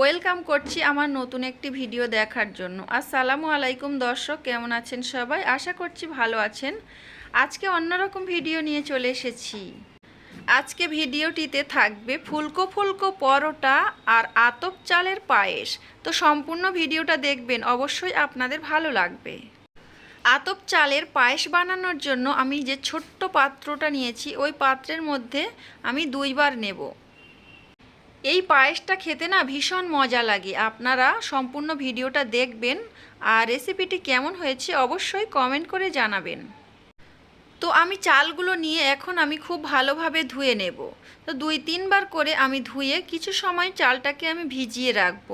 Welcome করছি আমার নতুন একটি ভিডিও দেখার জন্য। আসসালামু আলাইকুম দর্শক, কেমন আছেন সবাই? আশা করছি ভালো আছেন। আজকে অন্যরকম ভিডিও নিয়ে চলে এসেছি। আজকে ভিডিওটিতে থাকবে ফুলকো ফুলকো পরোটা আর আতপ চালের পায়েস। তো সম্পূর্ণ ভিডিওটা দেখবেন, অবশ্যই আপনাদের ভালো লাগবে। আতপ চালের পায়েস বানানোর জন্য আমি যে ছোট্ট পাত্রটা নিয়েছি, ওই পাত্রের মধ্যে আমি দুইবার নেব। এই পায়েসটা খেতে না ভীষণ মজা লাগে। আপনারা সম্পূর্ণ ভিডিওটা দেখবেন আর রেসিপিটি কেমন হয়েছে অবশ্যই কমেন্ট করে জানাবেন। তো আমি চালগুলো নিয়ে এখন আমি খুব ভালোভাবে ধুয়ে নেব। তো দুই তিনবার করে আমি ধুয়ে কিছু সময় চালটাকে আমি ভিজিয়ে রাখব।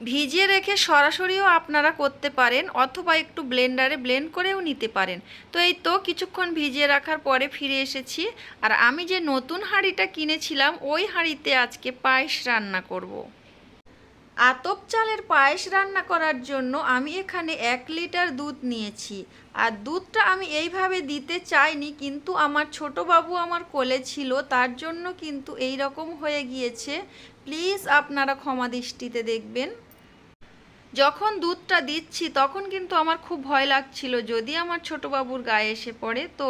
ভিজিয়ে রেখে সরাসরিও আপনারা করতে পারেন, অথবা একটু ব্লেন্ডারে ব্লেন্ড করেও নিতে পারেন। তো এই তো কিছুক্ষণ ভিজিয়ে রাখার পরে ফিরে এসেছি, আর আমি যে নতুন হাঁড়িটা কিনেছিলাম, ওই হাঁড়িতে আজকে পায়েস রান্না করব। আতপ চালের পায়েস রান্না করার জন্য আমি এখানে এক লিটার দুধ নিয়েছি, আর দুধটা আমি এইভাবে দিতে চাইনি, কিন্তু আমার ছোট বাবু আমার কোলে ছিল, তার জন্য কিন্তু এই রকম হয়ে গিয়েছে। প্লিজ আপনারা ক্ষমা দৃষ্টিতে দেখবেন। যখন দুধটা দিচ্ছি, তখন কিন্তু আমার খুব ভয় লাগছিল। যদি আমার ছোট বাবুর গায়ে এসে পড়ে, তো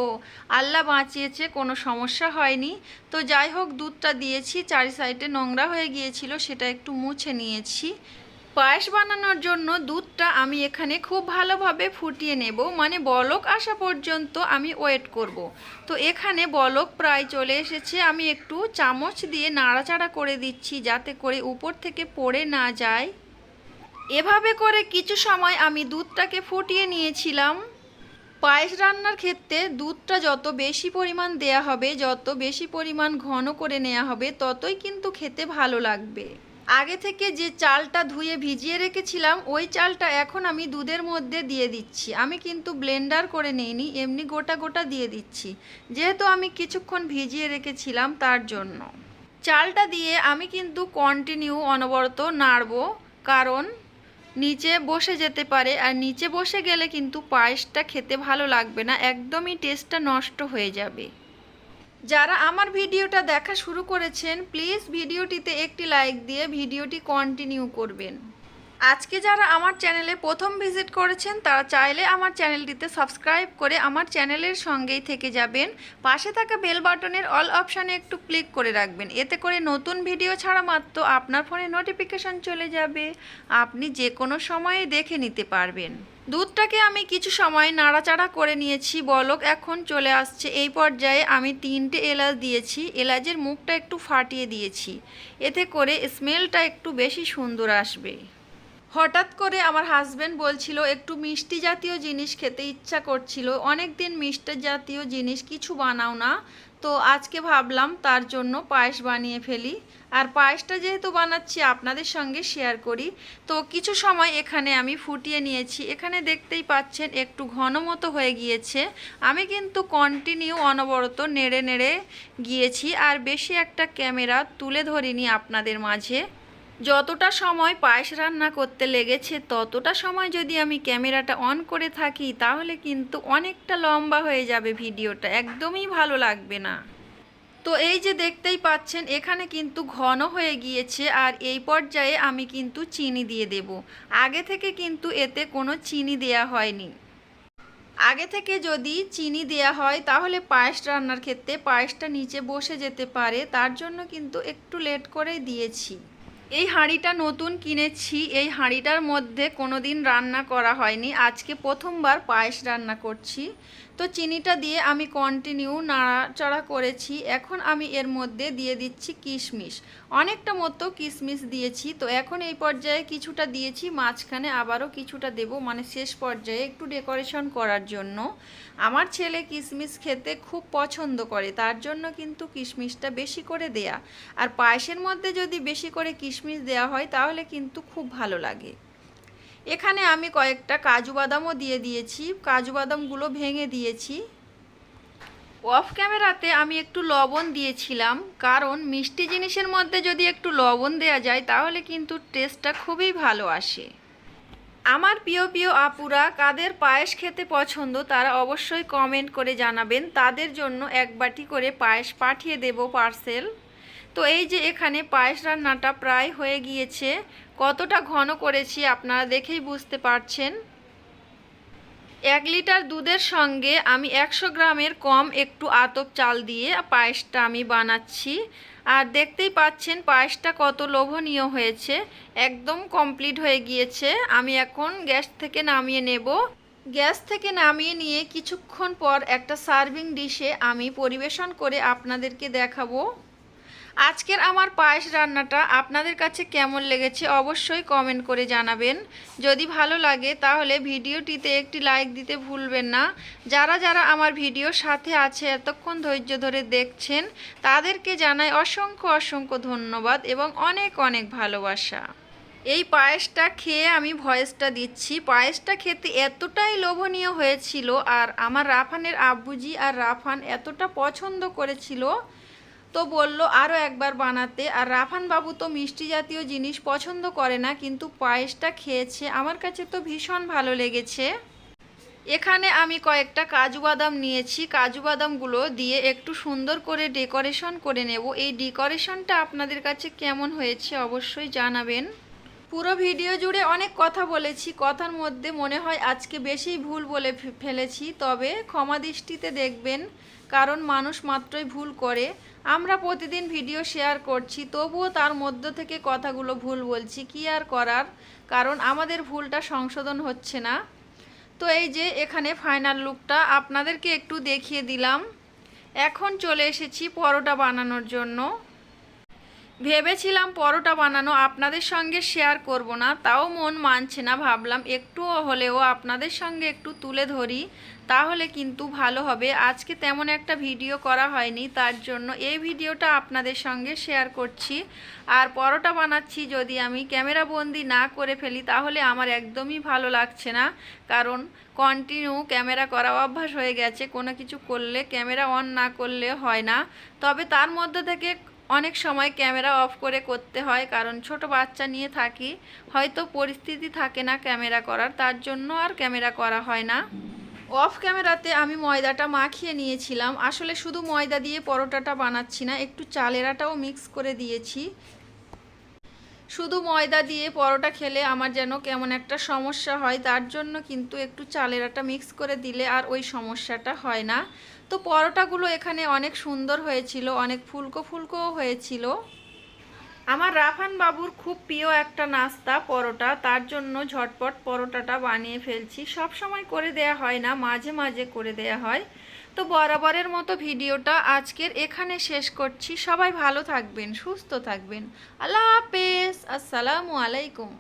আল্লাহ বাঁচিয়েছে, কোনো সমস্যা হয়নি। তো যাই হোক, দুধটা দিয়েছি, চারি সাইডে নোংরা হয়ে গিয়েছিল, সেটা একটু মুছে নিয়েছি। পায়েস বানানোর জন্য দুধটা আমি এখানে খুব ভালোভাবে ফুটিয়ে নেব। মানে বলক আসা পর্যন্ত আমি ওয়েট করব। তো এখানে বলক প্রায় চলে এসেছে। আমি একটু চামচ দিয়ে নাড়াচাড়া করে দিচ্ছি, যাতে করে উপর থেকে পড়ে না যায়। এভাবে করে কিছু সময় আমি দুধটাকে ফুটিয়ে নিয়েছিলাম। পায়েস রান্নার ক্ষেত্রে দুধটা যত বেশি পরিমাণ দেয়া হবে, যত বেশি পরিমাণ ঘন করে নেওয়া হবে, ততই কিন্তু খেতে ভালো লাগবে। আগে থেকে যে চালটা ধুয়ে ভিজিয়ে রেখেছিলাম, ওই চালটা এখন আমি দুধের মধ্যে দিয়ে দিচ্ছি। আমি কিন্তু ব্লেন্ডার করে নিইনি, এমনি গোটা গোটা দিয়ে দিচ্ছি। যেহেতু আমি কিছুক্ষণ ভিজিয়ে রেখেছিলাম তার জন্য। চালটা দিয়ে আমি কিন্তু কন্টিনিউ অনবরত নাড়ব, কারণ নিচে বসে যেতে পারে, আর নিচে বসে গেলে কিন্তু পায়েসটা খেতে ভালো লাগবে না, একদমই টেস্টটা নষ্ট হয়ে যাবে। যারা আমার ভিডিওটা দেখা শুরু করেছেন, প্লিজ ভিডিওটিতে একটি লাইক দিয়ে ভিডিওটি কন্টিনিউ করবেন। আজকে যারা আমার চ্যানেলে প্রথম ভিজিট করেছেন, তারা চাইলে আমার চ্যানেলটিতে সাবস্ক্রাইব করে আমার চ্যানেলের সঙ্গেই থেকে যাবেন। পাশে থাকা বেল বাটনের অল অপশানে একটু ক্লিক করে রাখবেন। এতে করে নতুন ভিডিও ছাড়া মাত্র আপনার ফোনে নোটিফিকেশান চলে যাবে। আপনি যে কোনো সময়ে দেখে নিতে পারবেন। দুধটাকে আমি কিছু সময় নাড়াচাড়া করে নিয়েছি। বলক এখন চলে আসছে। এই পর্যায়ে আমি তিনটে এলাচ দিয়েছি। এলাচের মুখটা একটু ফাটিয়ে দিয়েছি। এতে করে স্মেলটা একটু বেশি সুন্দর আসবে। হঠাৎ করে আমার হাজব্যান্ড বলছিল, একটু মিষ্টি জাতীয় জিনিস খেতে ইচ্ছা করছিল। অনেক দিন মিষ্টি জাতীয় জিনিস কিছু বানাও না। তো আজকে ভাবলাম তার জন্য পায়েস বানিয়ে ফেলি। আর পায়েসটা যেহেতু বানাচ্ছি, আপনাদের সঙ্গে শেয়ার করি। তো কিছু সময় এখানে আমি ফুটিয়ে নিয়েছি। এখানে দেখতেই পাচ্ছেন, একটু ঘন মতো হয়ে গিয়েছে। আমি কিন্তু কন্টিনিউ অনবরত নেড়ে নেড়ে গিয়েছি। আর বেশি একটা ক্যামেরা তুলে ধরিনি আপনাদের মাঝে। যতটা সময় পায়েস রান্না করতে লেগেছে, ততটা সময় যদি আমি ক্যামেরাটা অন করে থাকি, তাহলে কিন্তু অনেকটা লম্বা হয়ে যাবে ভিডিওটা। একদমই ভালো লাগবে না। তো এই যে দেখতেই পাচ্ছেন, এখানে কিন্তু ঘন হয়ে গিয়েছে আর এই পর্যায়ে আমি কিন্তু চিনি দিয়ে দেব। আগে থেকে কিন্তু এতে কোনো চিনি দেয়া হয়নি। আগে থেকে যদি চিনি দেয়া হয়, তাহলে পায়েস রান্নার ক্ষেত্রে পায়েসটা নিচে বসে যেতে পারে, তার জন্য কিন্তু একটু লেট করে দিয়েছি। এই হাঁড়িটা নতুন কিনেছি, এই হাঁড়িটার মধ্যে কোনো দিন রান্না করা হয়নি। আজকে প্রথমবার পায়েস রান্না করছি। তো চিনিটা দিয়ে আমি কন্টিনিউ নাড়াচাড়া করেছি। এখন আমি এর মধ্যে দিয়ে দিচ্ছি কিশমিশ। অনেকটা মতো কিশমিশ দিয়েছি। তো এখন এই পর্যায়ে কিছুটা দিয়েছি, মাঝখানে আবারও কিছুটা দেব মানে শেষ পর্যায়ে একটু ডেকোরেশন করার জন্য। আমার ছেলে কিশমিশ খেতে খুব পছন্দ করে, তার জন্য কিন্তু কিশমিশটা বেশি করে দেয়া। আর পায়েসের মধ্যে যদি বেশি করে কিশমিশ দেওয়া হয়, তাহলে কিন্তু খুব ভালো লাগে। এখানে আমি কয়েকটা কাজু বাদামও দিয়ে দিয়েছি, কাজু বাদামগুলো ভেঙে দিয়েছি। অফ ক্যামেরাতে আমি একটু লবণ দিয়েছিলাম, কারণ মিষ্টি জিনিসের মধ্যে যদি একটু লবণ দেওয়া যায়, তাহলে কিন্তু টেস্টটা খুবই ভালো আসে। আমার প্রিয় প্রিয় আপুরা, কাদের পায়েস খেতে পছন্দ, তারা অবশ্যই কমেন্ট করে জানাবেন। তাদের জন্য এক বাটি করে পায়েস পাঠিয়ে দেব পার্সেল তো এই যে এখানে পায়েস রান্নাটা প্রায় হয়ে গিয়েছে, কতটা ঘন করেছি আপনারা দেখেই বুঝতে পারছেন। এক লিটার দুধের সঙ্গে আমি একশো গ্রামের কম একটু আতপ চাল দিয়ে পায়েসটা আমি বানাচ্ছি। আর দেখতেই পাচ্ছেন পায়েসটা কত লোভনীয় হয়েছে, একদম কমপ্লিট হয়ে গিয়েছে। আমি এখন গ্যাস থেকে নামিয়ে নেব। গ্যাস থেকে নামিয়ে নিয়ে কিছুক্ষণ পর একটা সার্ভিং ডিশে আমি পরিবেশন করে আপনাদেরকে দেখাবো। আজকের আমার পায়েস রান্নাটা আপনাদের কাছে কেমন লেগেছে অবশ্যই কমেন্ট করে জানাবেন। যদি ভালো লাগে তাহলে ভিডিওটিতে একটি লাইক দিতে ভুলবেন না। যারা যারা আমার ভিডিওর সাথে আছে এতক্ষণ ধৈর্য ধরে দেখছেন, তাদেরকে জানাই অসংখ্য অসংখ্য ধন্যবাদ এবং অনেক অনেক ভালোবাসা। এই পায়েসটা খেয়ে আমি ভয়েসটা দিচ্ছি। পায়েসটা খেতে এতটাই লোভনীয় হয়েছিল আর আমার রাফানের আব্বুজি আর রাফান এতটা পছন্দ করেছিল তো বলল আরও একবার বানাতে। আর রাফান বাবু তো মিষ্টি জাতীয় জিনিস পছন্দ করে না, কিন্তু পায়েসটা খেয়েছে। আমার কাছে তো ভীষণ ভালো লেগেছে। এখানে আমি কয়েকটা কাজু বাদাম নিয়েছি। কাজু বাদামগুলো দিয়ে একটু সুন্দর করে ডেকোরেশন করে নেব। এই ডেকোরেশনটা আপনাদের কাছে কেমন হয়েছে অবশ্যই জানাবেন। পুরো ভিডিও জুড়ে অনেক কথা বলেছি। কথার মধ্যে মনে হয় আজকে বেশি ভুল বলে ফেলেছি। তবে ক্ষমা দৃষ্টিতে দেখবেন। কারণ মানুষ মাত্রই ভুল করে। আমরা প্রতিদিন ভিডিও শেয়ার করছি, তবুও তার মধ্য থেকে কথাগুলো ভুল বলছি। কি আর করার? কারণ আমাদের ভুলটা সংশোধন হচ্ছে না। তো এই যে এখানে ফাইনাল লুকটা আপনাদেরকে একটু দেখিয়ে দিলাম। এখন চলে এসেছি পরোটা বানানোর জন্য। ভেবেছিলাম পরোটা বানানো আপনাদের সঙ্গে শেয়ার করব না, তাও মন মানছে না, ভাবলাম একটু হলেও আপনাদের সঙ্গে একটু তুলে ধরি, তাহলে কিন্তু ভালো হবে। আজকে তেমন একটা ভিডিও করা হয়নি, তার জন্য এই ভিডিওটা আপনাদের সঙ্গে শেয়ার করছি। আর পরোটা বানাচ্ছি যদি আমি ক্যামেরা বন্দি না করে ফেলি, তাহলে আমার একদমই ভালো লাগছে না। কারণ কন্টিনিউ ক্যামেরা করা অভ্যাস হয়ে গেছে, কোনো কিছু করলে ক্যামেরা অন না করলে হয় না। তবে তার মধ্যে থেকে অনেক সময় ক্যামেরা অফ করে করতে হয়, কারণ ছোট বাচ্চা নিয়ে থাকি, হয়তো পরিস্থিতি থাকে না ক্যামেরা করার, তার জন্য আর ক্যামেরা করা হয় না। অফ ক্যামেরাতে আমি ময়দাটা মাখিয়ে নিয়েছিলাম। আসলে শুধু ময়দা দিয়ে পরোটাটা বানাচ্ছি না, একটু চালেরাটাও মিক্স করে দিয়েছি। শুধু ময়দা দিয়ে পরোটা খেলে আমার যেন কেমন একটা সমস্যা হয়, তার জন্য কিন্তু একটু চালের আটা মিক্স করে দিলে আর ওই সমস্যাটা হয় না। তো পরোটাগুলো এখানে অনেক সুন্দর হয়েছিল, অনেক ফুলকো ফুলকোও হয়েছিল। আমার রাফান বাবুর খুব প্রিয় একটা নাস্তা পরোটা, তার জন্য ঝটপট পরোটাটা বানিয়ে ফেলছি। সব সময় করে দেয়া হয় না, মাঝে মাঝে করে দেয়া হয়। তো বরাবরের মতো ভিডিওটা আজকের এখানে শেষ করছি। সবাই ভালো থাকবেন, সুস্থ থাকবেন। আল্লাহ হাফেজ। আসসালামু আলাইকুম।